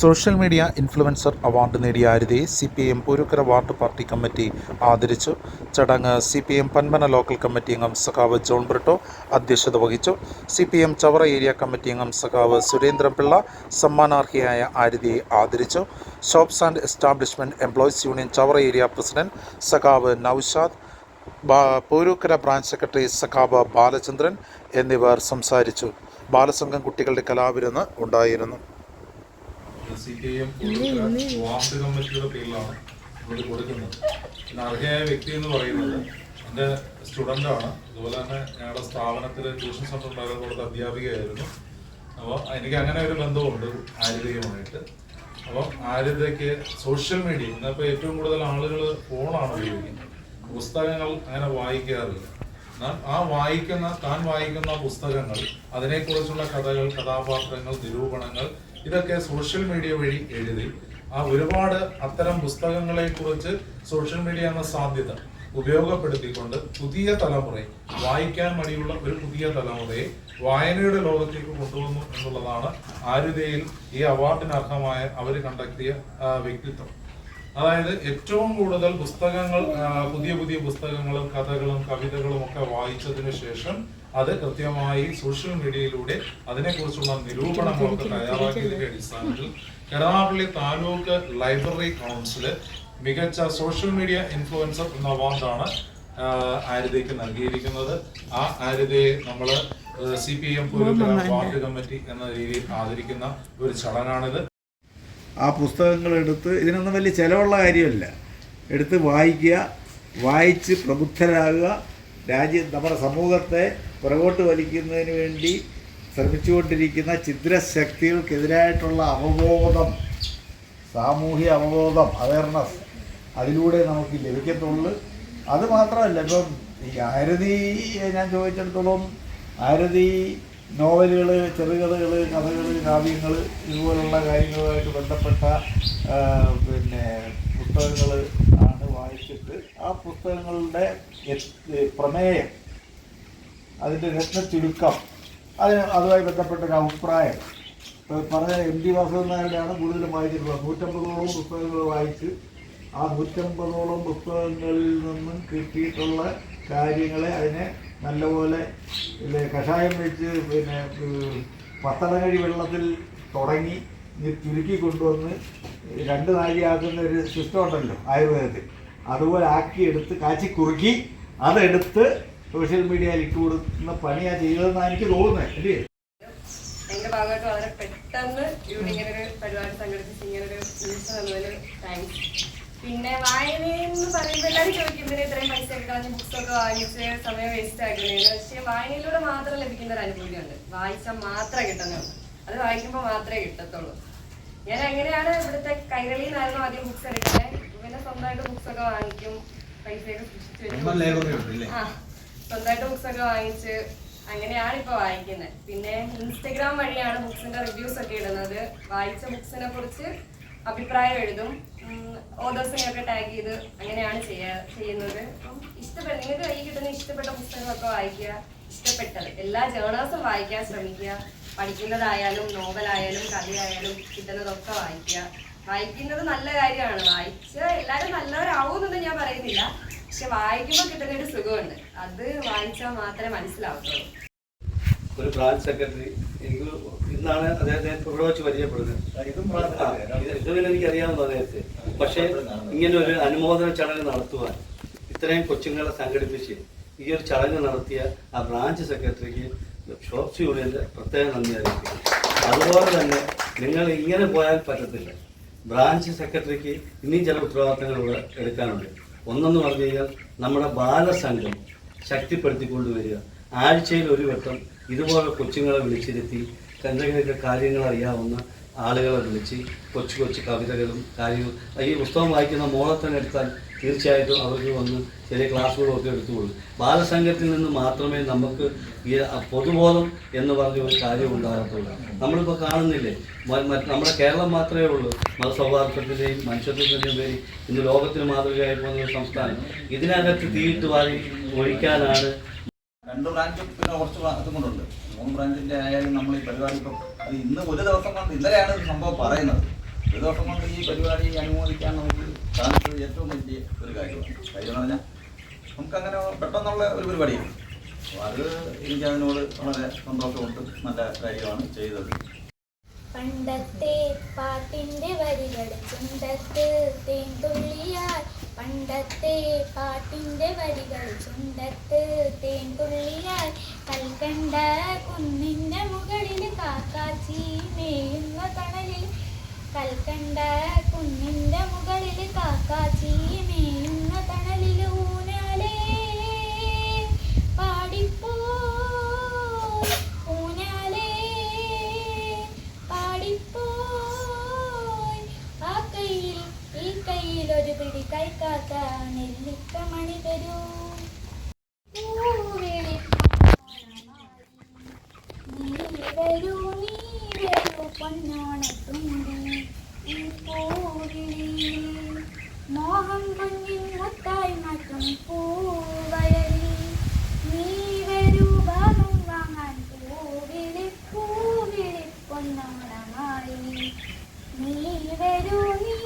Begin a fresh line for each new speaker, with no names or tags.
Social media influencer award നേടിയ ആരുതയെ C P M Poorakkara ward party committee ആദരിച്ചു. ചടങ്ങ് C P M Panmana local committee അംഗം സഖാവ് ജോൺ ബ്രിട്ടോ അധ്യക്ഷത വഹിച്ചു. C P M Chavara area committee അംഗം സഖാവ് സുരേന്ദ്രൻപിള്ള സമ്മാനാർഹിയായ ആരുതിയെ ആദരിച്ചു. Shops and establishment employees union Chavara area president സഖാവ് നൌഷാദ് പൂരൂക്കര ബ്രാഞ്ച് സെക്രട്ടറി സഖാവ് ബാലചന്ദ്രൻ എന്നിവർ സംസാരിച്ചു. ബാലസംഘം കുട്ടികളുടെ കലാവിരുന്ന് ഉണ്ടായിരുന്നു.
C P I M ward കമ്മിറ്റിയുടെ പേരിലാണ് ഇവിടെ കൊടുക്കുന്നത്. പിന്നെ അർഹയായ വ്യക്തി എന്ന് പറയുന്നത് എന്റെ സ്റ്റുഡന്റാണ്. അതുപോലെ തന്നെ ഞങ്ങളുടെ സ്ഥാപനത്തിൽ ട്യൂഷൻ സെന്റർ ഉണ്ടായിരുന്ന കൊടുത്ത അധ്യാപികയായിരുന്നു. അപ്പോൾ എനിക്ക് അങ്ങനെ ഒരു ബന്ധമുണ്ട് ആര്യതയുമായിട്ട്. അപ്പോൾ ആര്യതയ്ക്ക് സോഷ്യൽ മീഡിയ ഇന്നിപ്പോൾ ഏറ്റവും കൂടുതൽ ആളുകൾ ഫോണാണ് ഉപയോഗിക്കുന്നത്. പുസ്തകങ്ങൾ അങ്ങനെ വായിക്കാറില്ല. എന്നാൽ ആ വായിക്കുന്ന താൻ വായിക്കുന്ന പുസ്തകങ്ങൾ അതിനെക്കുറിച്ചുള്ള കഥകൾ കഥാപാത്രങ്ങൾ നിരൂപണങ്ങൾ ഇതൊക്കെ സോഷ്യൽ മീഡിയ വഴി എഴുതി ആ ഒരുപാട് അത്തരം പുസ്തകങ്ങളെ കുറിച്ച് സോഷ്യൽ മീഡിയ എന്ന സാധ്യത ഉപയോഗപ്പെടുത്തിക്കൊണ്ട് പുതിയ തലമുറയെ വായിക്കാൻ മടിയുള്ള ഒരു പുതിയ തലമുറയെ വായനയുടെ ലോകത്തേക്ക് കൊണ്ടുവന്നു എന്നുള്ളതാണ് ആരുതയിൽ ഈ അവാർഡിന് അർഹമായ അവർ കണ്ടെത്തിയ വ്യക്തിത്വം. അതായത് ഏറ്റവും കൂടുതൽ പുസ്തകങ്ങൾ പുതിയ പുതിയ പുസ്തകങ്ങളും കഥകളും കവിതകളും ഒക്കെ വായിച്ചതിന് ശേഷം അത് കൃത്യമായി സോഷ്യൽ മീഡിയയിലൂടെ അതിനെക്കുറിച്ചുള്ള നിരൂപണങ്ങളൊക്കെ തയ്യാറാക്കിയതിന്റെ അടിസ്ഥാനത്തിൽ കരുനാഗപ്പള്ളി താലൂക്ക് ലൈബ്രറി കൗൺസിൽ മികച്ച സോഷ്യൽ മീഡിയ ഇൻഫ്ലുവൻസർ എന്ന അവാർഡാണ് ആര്യതയ്ക്ക് നൽകിയിരിക്കുന്നത്. ആ ആര്യതയെ നമ്മൾ C P M ward committee എന്ന രീതിയിൽ ആദരിക്കുന്ന ഒരു ചടങ്ങാണിത്.
ആ പുസ്തകങ്ങൾ എടുത്ത് ഇതിനൊന്നും വലിയ ചിലവുള്ള കാര്യമല്ല. എടുത്ത് വായിക്കുക വായിച്ച് പ്രബുദ്ധരാകുക രാജ്യം നമ്മുടെ സമൂഹത്തെ പുറകോട്ട് വലിക്കുന്നതിന് വേണ്ടി ശ്രമിച്ചുകൊണ്ടിരിക്കുന്ന ഛിദ്രശക്തികൾക്കെതിരായിട്ടുള്ള അവബോധം സാമൂഹ്യ അവബോധം അവയർനെസ് അതിലൂടെ നമുക്ക് ലഭിക്കത്തുള്ളൂ. അത് മാത്രമല്ല ഇപ്പം ഈ ആരതി ഞാൻ ചോദിച്ചിടത്തോളം ആരതി നോവലുകൾ ചെറുകഥകൾ കഥകൾ കാവ്യങ്ങൾ ഇതുപോലുള്ള കാര്യങ്ങളുമായിട്ട് ബന്ധപ്പെട്ട പിന്നെ പുസ്തകങ്ങൾ ആണ് വായിച്ചിട്ട് ആ പുസ്തകങ്ങളുടെ പ്രമേയം അതിന്റെ രത്ന ചുരുക്കം. അതിന് അതുമായി ബന്ധപ്പെട്ട ഒരു അഭിപ്രായം. പറഞ്ഞ എം ടി വാസുദേവൻ നായരുടെയാണ് കൂടുതലും വായിച്ചിട്ടുള്ളത്. നൂറ്റമ്പതോളം പുസ്തകങ്ങൾ വായിച്ച് ആ നൂറ്റമ്പതോളം പുസ്തകങ്ങളിൽ നിന്നും കിട്ടിയിട്ടുള്ള കാര്യങ്ങളെ അതിനെ നല്ലപോലെ കഷായം വെച്ച് പിന്നെ പത്തടങ്ങഴി വെള്ളത്തിൽ തുടങ്ങി ചുരുക്കി കൊണ്ടുവന്ന് രണ്ട് നാഴിയാക്കുന്ന ഒരു സിസ്റ്റം ഉണ്ടല്ലോ ആയുർവേദത്തിൽ. അതുപോലെ ആക്കി എടുത്ത് കാച്ചി കുറുക്കി അതെടുത്ത് സോഷ്യൽ മീഡിയയിൽ ഇട്ട് കൊടുക്കുന്ന പണിയാ ചെയ്തതെന്നാണ് എനിക്ക് തോന്നുന്നത് അല്ലേ?
എന്റെ ഭാഗമായിട്ട് വളരെ പെട്ടെന്ന് ഇവിടെ ഇങ്ങനെ ഒരു പരിപാടി സംഘടിപ്പിച്ച് ഇങ്ങനെ ഒരു ന്യൂസ് തന്നതിന് താങ്ക്സ് പിന്നെ വായനയെന്ന് പറയുമ്പോൾ എല്ലാവരും ചോദിക്കുന്നതിന് ഇത്രയും പൈസ എടുക്കാതെ ബുക്സൊക്കെ ബുക്സ് ഒക്കെ വാങ്ങിച്ച് സമയം വേസ്റ്റ് ആക്കുന്നതിന്? പക്ഷേ വായനയിലൂടെ മാത്രം ലഭിക്കുന്ന ഒരു അനുഭൂതിയുണ്ട്. വായിച്ചാൽ മാത്രമേ കിട്ടുന്നുള്ളൂ. അത് വായിക്കുമ്പോൾ മാത്രമേ കിട്ടത്തുള്ളൂ. ഞാൻ എങ്ങനെയാണ് ഇവിടുത്തെ കൈരളിയിൽ നിന്നായിരുന്നു ആദ്യം ബുക്സ് എടുക്കുന്നത് പിന്നെ സ്വന്തമായിട്ട് ബുക്സ് ഒക്കെ വാങ്ങിക്കും പൈസയൊക്കെ സൂക്ഷിച്ചു വെച്ച് ആ. സ്വന്തമായിട്ട് ബുക്സ് ഒക്കെ വാങ്ങിച്ച് അങ്ങനെയാണ് ഇപ്പൊ വായിക്കുന്നത് പിന്നെ ഇൻസ്റ്റഗ്രാം വഴിയാണ് ബുക്സിന്റെ റിവ്യൂസ് ഒക്കെ ഇടുന്നത്. വായിച്ച ബുക്സിനെ കുറിച്ച് അഭിപ്രായം എഴുതും. ഓതേഴ്സിനെയൊക്കെ ടാഗ് ചെയ്ത് അങ്ങനെയാണ് ചെയ്യാ ചെയ്യുന്നത്. ഇഷ്ടപ്പെട്ട നിങ്ങൾക്ക് കൈ കിട്ടുന്ന ഇഷ്ടപ്പെട്ട പുസ്തകങ്ങളൊക്കെ വായിക്കുക. ഇഷ്ടപ്പെട്ടത്. എല്ലാ ജേണേഴ്സും വായിക്കാൻ ശ്രമിക്കുക. പഠിക്കുന്നതായാലും നോവലായാലും കഥയായാലും കിട്ടുന്നതൊക്കെ വായിക്കുക. വായിക്കുന്നത് നല്ല കാര്യമാണ്. വായിച്ച് എല്ലാവരും നല്ലവരാവുമെന്നൊന്നും ഞാൻ പറയുന്നില്ല. പക്ഷെ വായിക്കുമ്പോൾ കിട്ടുന്ന ഒരു സുഖമുണ്ട്. അത് വായിച്ചാൽ മാത്രമേ മനസ്സിലാവത്തുള്ളൂ.
ഒരു ബ്രാഞ്ച് സെക്രട്ടറി എനിക്ക് ഇന്നാണ് അദ്ദേഹത്തെ ഇവിടെ വെച്ച് പരിചയപ്പെടുന്നത്.
ഇതും ബ്രാഞ്ച്
ഇത് ഇതുവരെ എനിക്ക് അറിയാവുന്ന അദ്ദേഹത്തെ. പക്ഷേ ഇങ്ങനെ ഒരു അനുമോദന ചടങ്ങ് നടത്തുവാൻ ഇത്രയും കൊച്ചുങ്ങളെ സംഘടിപ്പിച്ച് ഈ ഒരു ചടങ്ങ് നടത്തിയ ആ ബ്രാഞ്ച് സെക്രട്ടറിക്ക് ഷോപ്സ് യൂണിയന്റെ പ്രത്യേക നന്ദി അറിയിക്കുന്നു. അതുപോലെ തന്നെ നിങ്ങൾ ഇങ്ങനെ പോയാൽ പറ്റത്തില്ല. ബ്രാഞ്ച് സെക്രട്ടറിക്ക് ഇനിയും ചില ഉത്തരവാദിത്തങ്ങൾ ഇവിടെ എടുക്കാനുണ്ട്. ഒന്നെന്ന് പറഞ്ഞു കഴിഞ്ഞാൽ നമ്മുടെ ബാലസംഘം ശക്തിപ്പെടുത്തിക്കൊണ്ടുവരിക. ആഴ്ചയിൽ ഒരു വട്ടം ഇതുപോലെ കൊച്ചുങ്ങളെ വിളിച്ചിരുത്തി എന്തെങ്കിലുമൊക്കെ കാര്യങ്ങൾ അറിയാവുന്ന ആളുകളെ വിളിച്ച് കൊച്ചു കൊച്ചു കവിതകളും കാര്യങ്ങളും. ഈ പുസ്തകം വായിക്കുന്ന മോളെ തന്നെ എടുത്താൽ തീർച്ചയായിട്ടും അവർക്ക് വന്ന് ചെറിയ ക്ലാസ്സുകളൊക്കെ എടുത്തുകൊള്ളൂ. ബാലസംഘത്തിൽ നിന്ന് മാത്രമേ നമുക്ക് ഈ പൊതുബോധം എന്ന് പറഞ്ഞ ഒരു കാര്യം ഉണ്ടാകത്തുള്ളൂ. നമ്മളിപ്പോൾ കാണുന്നില്ലേ? നമ്മുടെ കേരളം മാത്രമേ ഉള്ളൂ. മതസൗഹാർദ്ദത്തിന്റെയും മനുഷ്യത്വത്തിന്റെയും പേരിൽ ഇന്ന് ലോകത്തിന് മാതൃകയായി പോകുന്ന ഒരു സംസ്ഥാനം. ഇതിനകത്ത് തീയിട്ട് വാരി ഒഴിക്കാനാണ്
രണ്ട് ബ്രാഞ്ചും പിന്നെ കുറച്ച് അതും കൊണ്ടുണ്ട്. മൂന്ന് ബ്രാഞ്ചിന്റെ ആയാലും നമ്മൾ ഈ പരിപാടി ഇപ്പം അത് ഇന്ന് ഒരു ദിവസം കൊണ്ട് ഇന്നലെയാണ് സംഭവം പറയുന്നത്. ഒരു ദിവസം കൊണ്ട് ഈ പരിപാടി അനുമോദിക്കാൻ നമുക്ക് സാധിച്ചത് ഏറ്റവും വലിയ ഒരു കാര്യമാണ് കാര്യം എന്ന് പറഞ്ഞാൽ നമുക്കങ്ങനെ പെട്ടെന്നുള്ള ഒരു പരിപാടിയാണ് അപ്പോൾ അത് എനിക്ക് അതിനോട് വളരെ സന്തോഷമുണ്ട്. നല്ല കാര്യമാണ് ചെയ്തത്.
പണ്ടത്തെ പാട്ടിന്റെ വരികൾ ചുണ്ടത്ത് തേൻ തുള്ളിയാൽ പണ്ടത്തെ പാട്ടിന്റെ വരികൾ ചുണ്ടത്ത് തേൻ തുള്ളിയാൽ കൽക്കണ്ട കുന്നിന്റെ മുകളിൽ കാക്കാച്ചി മേയുന്ന തണലിൽ കൽക്കണ്ട നീ വരൂ. നീ വരൂ പൊന്നോണത്തുമ്പി ഈ പൂവിളി. മോഹം കുഞ്ഞിൻ മുത്തായി മാറ്റും പൂവഴലി നീ വരൂ ഭാഗം വാങ്ങാൻ പൂവിളി നീ വരൂ നീ